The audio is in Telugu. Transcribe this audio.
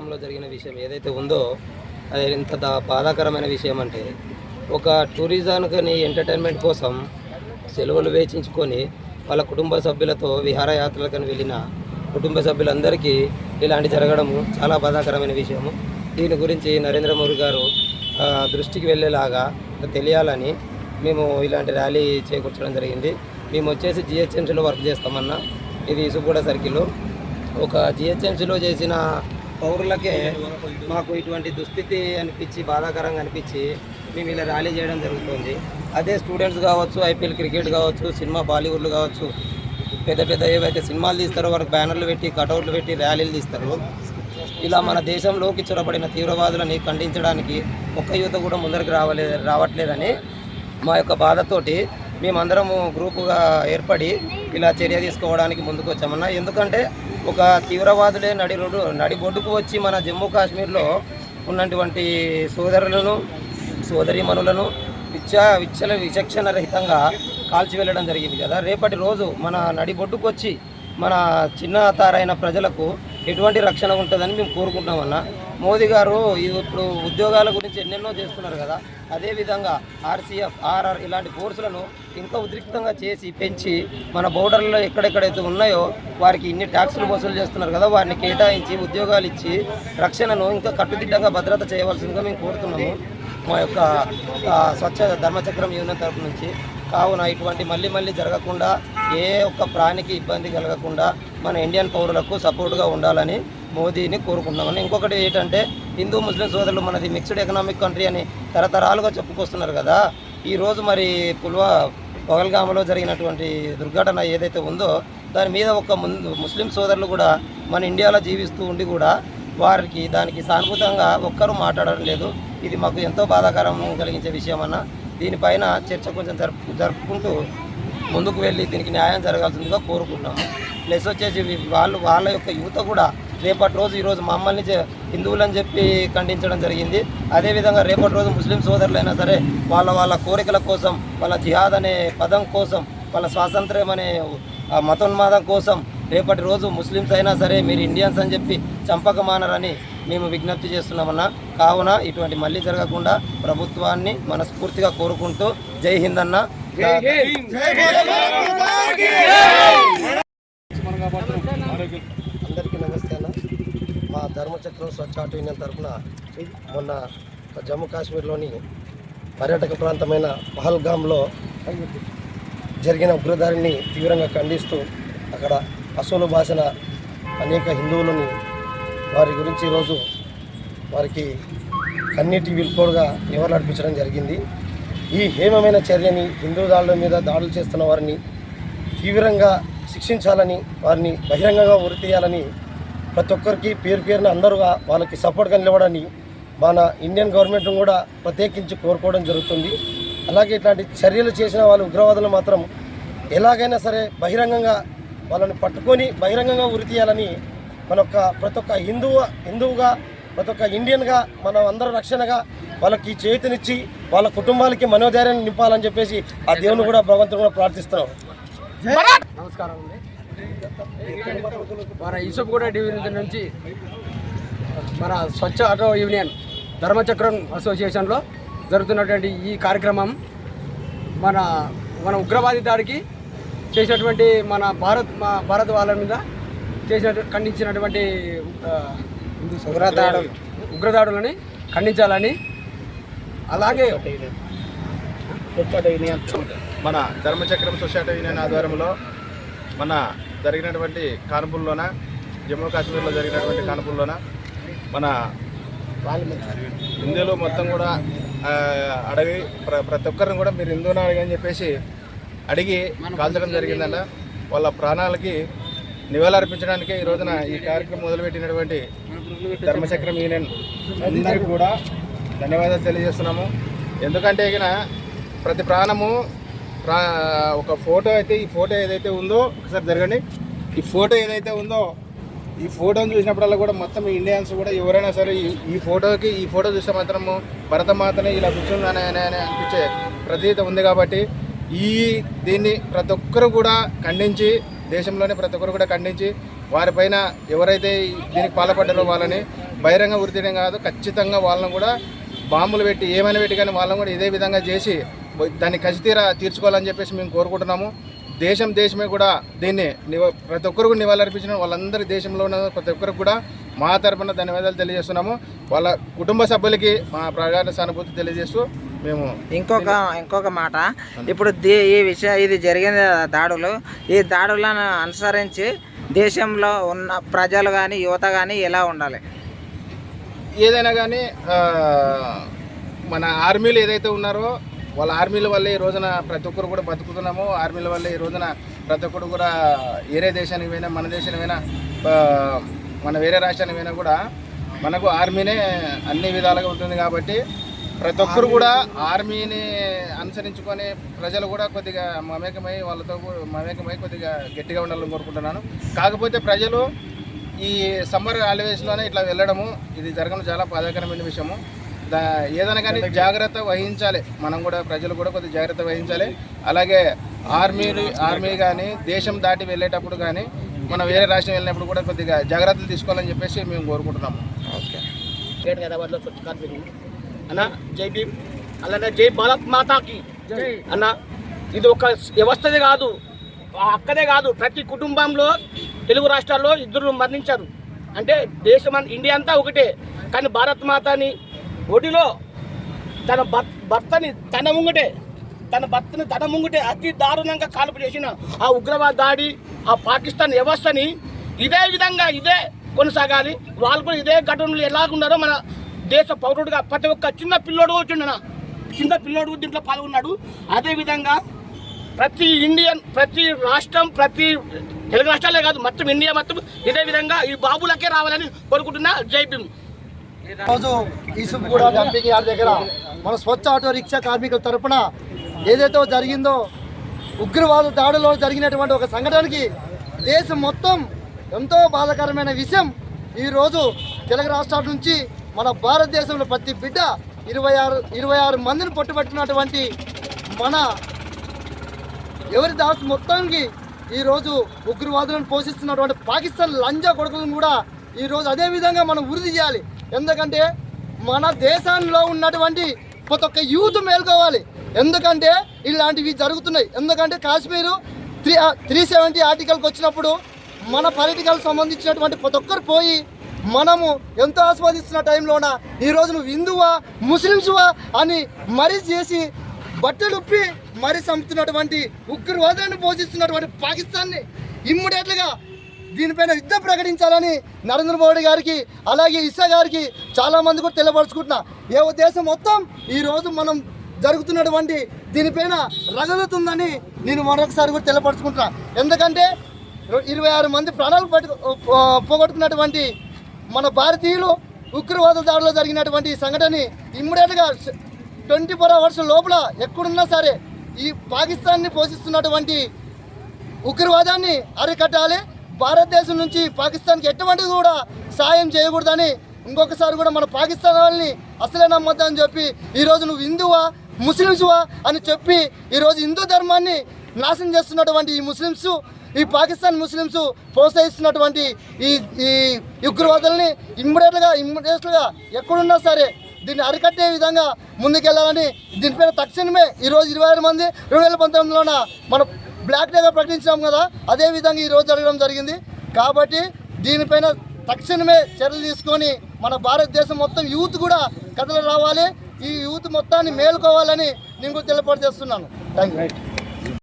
పహల్గామ్లో జరిగిన విషయం ఏదైతే ఉందో అది ఇంత బాధాకరమైన విషయం అంటే ఒక టూరిజానికి ఎంటర్టైన్మెంట్ కోసం సెలవులు వేచించుకొని వాళ్ళ కుటుంబ సభ్యులతో విహారయాత్రలకని వెళ్ళిన కుటుంబ సభ్యులందరికీ ఇలాంటి జరగడము చాలా బాధాకరమైన విషయము. దీని గురించి నరేంద్ర మోడీ గారు దృష్టికి వెళ్ళేలాగా తెలియాలని మేము ఇలాంటి ర్యాలీ చేకూర్చడం జరిగింది. మేము వచ్చేసి జిహెచ్ఎంసీలో వర్క్ చేస్తామన్నా. ఇది ఇసుగూడ సర్కిల్లో ఒక జిహెచ్ఎంసీలో చేసిన పౌరులకే మాకు ఇటువంటి దుస్థితి అనిపించి బాధాకరంగా అనిపించి మేము ఇలా ర్యాలీ చేయడం జరుగుతుంది. అదే స్టూడెంట్స్ కావచ్చు ఐపీఎల్ క్రికెట్ కావచ్చు సినిమా బాలీవుడ్లు కావచ్చు పెద్ద పెద్ద ఏవైతే సినిమాలు తీస్తారో వారికి బ్యానర్లు పెట్టి కటౌట్లు పెట్టి ర్యాలీలు తీస్తారు. ఇలా మన దేశంలోకి చొరబడిన తీవ్రవాదులని ఖండించడానికి ఒక్క యువత కూడా ముందరికి రావలే రావట్లేదని మా యొక్క బాధతోటి మేమందరము గ్రూపుగా ఏర్పడి ఇలా చర్య తీసుకోవడానికి ముందుకు వచ్చామన్నా ఎందుకంటే ఒక తీవ్రవాదులే నడి రోడ్డు వచ్చి మన జమ్మూ కాశ్మీర్లో ఉన్నటువంటి సోదరులను సోదరీమణులను విచ్చ విచ్చల విచక్షణ రహితంగా కాల్చి వెళ్ళడం జరిగింది కదా. రేపటి రోజు మన నడిబొడ్డుకు వచ్చి మన చిన్న తారైన ప్రజలకు ఎటువంటి రక్షణ ఉంటుందని మేము కోరుకుంటామన్నా మోదీ గారు ఇప్పుడు ఉద్యోగాల గురించి ఎన్నెన్నో చేస్తున్నారు కదా అదేవిధంగా ఆర్సీఎఫ్ ఆర్ఆర్ ఇలాంటి ఫోర్సులను ఇంకా ఉద్రిక్తంగా చేసి పెంచి మన బోర్డర్లో ఎక్కడెక్కడైతే ఉన్నాయో వారికి ఇన్ని ట్యాక్సులు వసూలు చేస్తున్నారు కదా వారిని కేటాయించి ఉద్యోగాలు ఇచ్చి రక్షణను ఇంకా కట్టుదిట్టంగా భద్రత చేయవలసిందిగా మేము కోరుతున్నాము. మా యొక్క స్వచ్ఛ ధర్మచక్రం యూనియన్ తరపు నుంచి. కావున ఇటువంటి మళ్ళీ మళ్ళీ జరగకుండా ఏ ఒక్క ప్రాణికి ఇబ్బంది కలగకుండా మన ఇండియన్ పౌరులకు సపోర్ట్గా ఉండాలని మోదీని కోరుకుంటున్నామని. ఇంకొకటి ఏంటంటే హిందూ ముస్లిం సోదరులు మనది మిక్స్డ్ ఎకనామిక్ కంట్రీ అని తరతరాలుగా చెప్పుకొస్తున్నారు కదా. ఈరోజు మరి పుల్వా పగల్గామలో జరిగినటువంటి దుర్ఘటన ఏదైతే ఉందో దాని మీద ఒక ముందు ముస్లిం సోదరులు కూడా మన ఇండియాలో జీవిస్తూ ఉండి కూడా వారికి దానికి సానుభూతంగా ఒక్కరూ మాట్లాడడం లేదు. ఇది మాకు ఎంతో బాధాకరం కలిగించే విషయం అన్న దీనిపైన చర్చ కొంచెం జరుపు జరుపుకుంటూ ముందుకు వెళ్ళి దీనికి న్యాయం జరగాల్సిందిగా కోరుకుంటున్నాము. ప్లస్ వచ్చేసి వాళ్ళు వాళ్ళ యొక్క యువత కూడా రేపటి రోజు ఈరోజు మమ్మల్ని హిందువులని చెప్పి ఖండించడం జరిగింది. అదేవిధంగా రేపటి రోజు ముస్లిం సోదరులైనా సరే వాళ్ళ వాళ్ళ కోరికల కోసం వాళ్ళ జిహాద్ అనే పదం కోసం వాళ్ళ స్వాతంత్ర్యం అనే మతోన్మాదం కోసం రేపటి రోజు ముస్లిమ్స్ అయినా సరే మీరు ఇండియన్స్ అని చెప్పి చంపక మానరని మేము విజ్ఞప్తి చేస్తున్నామన్నా. కావున ఇటువంటి మళ్ళీ జరగకుండా ప్రభుత్వాన్ని మనస్ఫూర్తిగా కోరుకుంటూ జై హింద్ అన్న అందరికీ నమస్తే అన్న మా ధర్మచక్రం స్వచ్ఛ ఆటో యూనియన్ తరఫున మొన్న జమ్మూ కాశ్మీర్లోని పర్యాటక ప్రాంతమైన పహల్గామ్లో జరిగిన ఉగ్రదారిని తీవ్రంగా ఖండిస్తూ అక్కడ అసలు భాషన అనేక హిందువులని వారి గురించి ఈరోజు వారికి కన్నీటి విల్కోడుగా నివాళులర్పించడం జరిగింది. ఈ హేమమైన చర్యని హిందూ దాడుల మీద దాడులు చేస్తున్న వారిని తీవ్రంగా శిక్షించాలని వారిని బహిరంగంగా ఉరితీయాలని ప్రతి ఒక్కరికి పేరు పేరున అందరూ వాళ్ళకి సపోర్ట్గా నిలవడని మన ఇండియన్ గవర్నమెంట్ కూడా ప్రత్యేకించి కోరుకోవడం జరుగుతుంది. అలాగే ఇట్లాంటి చర్యలు చేసిన వాళ్ళు ఉగ్రవాదులు మాత్రం ఎలాగైనా సరే బహిరంగంగా వాళ్ళని పట్టుకొని బహిరంగంగా ఉరి తీయాలని మన ఒక్క ప్రతి ఒక్క హిందువు హిందువుగా ప్రతి ఒక్క ఇండియన్గా మనం అందరూ రక్షణగా వాళ్ళకి చేతినిచ్చి వాళ్ళ కుటుంబాలకి మనోధైర్యాన్ని నింపాలని చెప్పేసి ఆ దేవుని కూడా భగవంతుని కూడా ప్రార్థిస్తున్నాం. నమస్కారం అండి. మన యూసఫ్గూడ డివిజన్ నుంచి మన స్వచ్ఛ ఆటో యూనియన్ ధర్మచక్రం అసోసియేషన్లో జరుగుతున్నటువంటి ఈ కార్యక్రమం మన మన ఉగ్రవాది దాడికి చేసినటువంటి మన భారత్ మా భారత్ వాళ్ళ మీద చేసిన ఖండించినటువంటి ఆ, ఉగ్రదాడులు ఉగ్రదాడులని ఖండించాలని అలాగే మన ధర్మచక్రం సొసైటీ యూనియన్ ఆధ్వర్యంలో మన జరిగినటువంటి కాన్పూర్లోన జమ్మూ కాశ్మీర్లో జరిగినటువంటి కాన్పూర్లోన మన హిందువులు మొత్తం కూడా ప్ర ప్రతి ఒక్కరిని కూడా మీరు హిందువుని అడిగి అని చెప్పేసి అడిగి కాల్చడం జరిగిందన్న వాళ్ళ ప్రాణాలకి నివాళులర్పించడానికి ఈ రోజున ఈ కార్యక్రమం మొదలుపెట్టినటువంటి ధర్మచక్రం యూనియన్ అందరికీ కూడా ధన్యవాదాలు తెలియజేస్తున్నాము. ఎందుకంటే ఇక ప్రతి ప్రాణము ప్రా ఒక ఫోటో అయితే ఈ ఫోటో ఏదైతే ఉందో ఒకసారి జరగండి. ఈ ఫోటో ఏదైతే ఉందో ఈ ఫోటోని చూసినప్పుడల్లా కూడా మొత్తం ఇండియన్స్ కూడా ఎవరైనా సరే ఈ ఈ ఫోటోకి ఈ ఫోటో చూస్తే మాత్రము భరతమాతనే ఇలా కూర్చుందని అని అని అనిపించే ప్రతీత ఉంది కాబట్టి ఈ దీన్ని ప్రతి ఒక్కరు కూడా ఖండించి దేశంలోనే ప్రతి ఒక్కరు కూడా ఖండించి వారిపైన ఎవరైతే దీనికి పాల్పడ్డారో వాళ్ళని బహిరంగ ఉరితీయడం కాదు ఖచ్చితంగా వాళ్ళని కూడా బాంబులు పెట్టి ఏమైనా పెట్టి కానీ వాళ్ళని కూడా ఇదే విధంగా చేసి దాన్ని కసితీరా తీర్చుకోవాలని చెప్పేసి మేము కోరుకుంటున్నాము. దేశం దేశమే కూడా దీన్ని నివ ప్రతి ఒక్కరు కూడా నివాళులర్పించిన వాళ్ళందరి దేశంలో ఉన్న ప్రతి ఒక్కరికి కూడా మా తరపున ధన్యవాదాలు తెలియజేస్తున్నాము. వాళ్ళ కుటుంబ సభ్యులకి మా ప్రగాఢ సానుభూతి తెలియజేస్తూ మేము ఇంకొక ఇంకొక మాట. ఇప్పుడు దీ ఈ విషయం ఇది జరిగిన దాడులు ఈ దాడులను అనుసరించి దేశంలో ఉన్న ప్రజలు కానీ యువత కానీ ఎలా ఉండాలి? ఏదైనా కానీ మన ఆర్మీలు ఏదైతే ఉన్నారో వాళ్ళ ఆర్మీల వల్లే ఈ రోజున ప్రతి ఒక్కరు కూడా బతుకుతున్నాము. ఆర్మీల వల్లే ఈ రోజున ప్రతి ఒక్కరు కూడా వేరే దేశానికి పోయినా మన దేశానికి పోయినా మన వేరే రాష్ట్రానికి పోయినా కూడా మనకు ఆర్మీనే అన్ని విధాలుగా ఉంటుంది కాబట్టి ప్రతి ఒక్కరు కూడా ఆర్మీని అనుసరించుకొని ప్రజలు కూడా కొద్దిగా మమేకమై వాళ్ళతో మమేకమై కొద్దిగా గట్టిగా ఉండాలని కోరుకుంటున్నాను. కాకపోతే ప్రజలు ఈ సమ్మర్ హాలిడేస్లోనే ఇట్లా వెళ్ళడము ఇది జరగడం చాలా బాధాకరమైన విషయము. ఏదైనా కానీ జాగ్రత్త వహించాలి. మనం కూడా ప్రజలు కూడా కొద్దిగా జాగ్రత్త వహించాలి. అలాగే ఆర్మీ ఆర్మీ కానీ దేశం దాటి వెళ్ళేటప్పుడు కానీ మనం వేరే రాష్ట్రం వెళ్ళినప్పుడు కూడా కొద్దిగా జాగ్రత్తలు తీసుకోవాలని చెప్పేసి మేము కోరుకుంటున్నాము. ఓకే. స్టేట్ హైదరాబాద్లో స్వచ్ఛ కార్మికులు అన్న జై భీమ్. అలానే జై భారత్ మాతాకి. అన్న ఇది ఒక వ్యవస్థదే కాదు. అక్కడే కాదు. ప్రతి కుటుంబంలో తెలుగు రాష్ట్రాల్లో ఇద్దరు మరణించారు. అంటే దేశం ఇండియా అంతా ఒకటే. కానీ భారత్ మాతని ఒడిలో తన భర్త భర్తని తన ముంగటే తన భర్తని తన ముంగటే అతి దారుణంగా కాల్పు చేసిన ఆ ఉగ్రవాద దాడి ఆ పాకిస్తాన్ వ్యవస్థని ఇదే విధంగా ఇదే కొనసాగాలి. వాళ్ళు కూడా ఇదే ఘటనలు ఎలాగున్నారో మన దేశ పౌరుడుగా ప్రతి ఒక్క చిన్న పిల్లోడు వచ్చిండన చిన్న పిల్లోడు దీంట్లో పాల్గొన్నాడు. అదేవిధంగా ప్రతి ఇండియన్ ప్రతి రాష్ట్రం ప్రతి తెలుగు రాష్ట్రాలే కాదు మొత్తం ఇండియా మొత్తం ఇదే విధంగా ఈ బాబులకే రావాలని కోరుకుంటున్నా. జై భీమ్. రోజు ఈసుగూడ డంపింగ్ యార్డ్ దగ్గర మన స్వచ్ఛ ఆటో రిక్షా కార్మికుల తరపున ఏదైతే జరిగిందో ఉగ్రవాద దాడిలో జరిగినటువంటి ఒక సంఘటనకి దేశం మొత్తం ఎంతో బాధాకరమైన విషయం. ఈరోజు తెలుగు రాష్ట్రాల నుంచి మన భారతదేశంలో ప్రతి బిడ్డ ఇరవై ఆరు ఇరవై ఆరు మందిని పట్టుబట్టినటువంటి మన ఎవరి దాస్ మొత్తానికి ఈరోజు ఉగ్రవాదులను పోషిస్తున్నటువంటి పాకిస్తాన్ లంజా కొడుకులను కూడా ఈరోజు అదే విధంగా మనం వృద్ధి చేయాలి. ఎందుకంటే మన దేశంలో ఉన్నటువంటి ప్రతి ఒక్క యూత్ మేల్కోవాలి. ఎందుకంటే ఇలాంటివి జరుగుతున్నాయి. ఎందుకంటే కాశ్మీరు త్రీ త్రీ సెవెంటీ ఆర్టికల్కి వచ్చినప్పుడు మన పొలిటికల్ సంబంధించినటువంటి ప్రతి ఒక్కరు పోయి మనము ఎంతో ఆస్వాదిస్తున్న టైంలోన ఈరోజు నువ్వు హిందువా ముస్లిమ్స్వా అని మరీ చేసి బట్టలుప్పి మరీ మరి చంపుతున్నటువంటి ఉగ్రవాదాన్ని పోషిస్తున్నటువంటి పాకిస్తాన్ని ఇమ్మీడియట్లుగా దీనిపైన యుద్ధం ప్రకటించాలని నరేంద్ర మోడీ గారికి అలాగే ఇసా గారికి చాలామంది కూడా తెలియపరుచుకుంటున్నా ఏ దేశం మొత్తం ఈరోజు మనం జరుగుతున్నటువంటి దీనిపైన రగులుతుందని నేను మరొకసారి కూడా తెలియపరుచుకుంటున్నా ఎందుకంటే ఇరవై ఆరు మంది ప్రాణాలు పట్టు పోగొట్టుకున్నటువంటి మన భారతీయులు ఉగ్రవాద దాడిలో జరిగినటువంటి సంఘటన సంఘటనని ఇమ్మీడియట్గా ట్వంటీ ఫోర్ అవర్స్ లోపల ఎక్కడున్నా సరే ఈ పాకిస్తాన్ని పోషిస్తున్నటువంటి ఉగ్రవాదాన్ని అరికట్టాలి. భారతదేశం నుంచి పాకిస్తాన్కి ఎటువంటిది కూడా సాయం చేయకూడదని ఇంకొకసారి కూడా మన పాకిస్తాన్ వాళ్ళని అసలే నమ్మొద్దని చెప్పి ఈరోజు నువ్వు హిందువా ముస్లిమ్స్వా అని చెప్పి ఈరోజు హిందూ ధర్మాన్ని నాశనం చేస్తున్నటువంటి ఈ ముస్లిమ్స్ ఈ పాకిస్తాన్ ముస్లిమ్స్ ప్రోత్సహిస్తున్నటువంటి ఈ ఈ ఉగ్రవాదుల్ని ఇమ్మీడియట్గా ఇమ్మీడియట్గా ఎక్కడున్నా సరే దీన్ని అరికట్టే విధంగా ముందుకెళ్ళాలని దీనిపైన తక్షణమే ఈరోజు ఇరవై ఆరు మంది రెండు వేల పంతొమ్మిదిలోన మన బ్లాక్ డేగా ప్రకటించాం కదా అదే విధంగా ఈరోజు జరగడం జరిగింది. కాబట్టి దీనిపైన తక్షణమే చర్యలు తీసుకొని మన భారతదేశం మొత్తం యూత్ కూడా కథలు రావాలి. ఈ యూత్ మొత్తాన్ని మేలుకోవాలని నేను కూడా తెలియపడి చేస్తున్నాను థ్యాంక్ యూ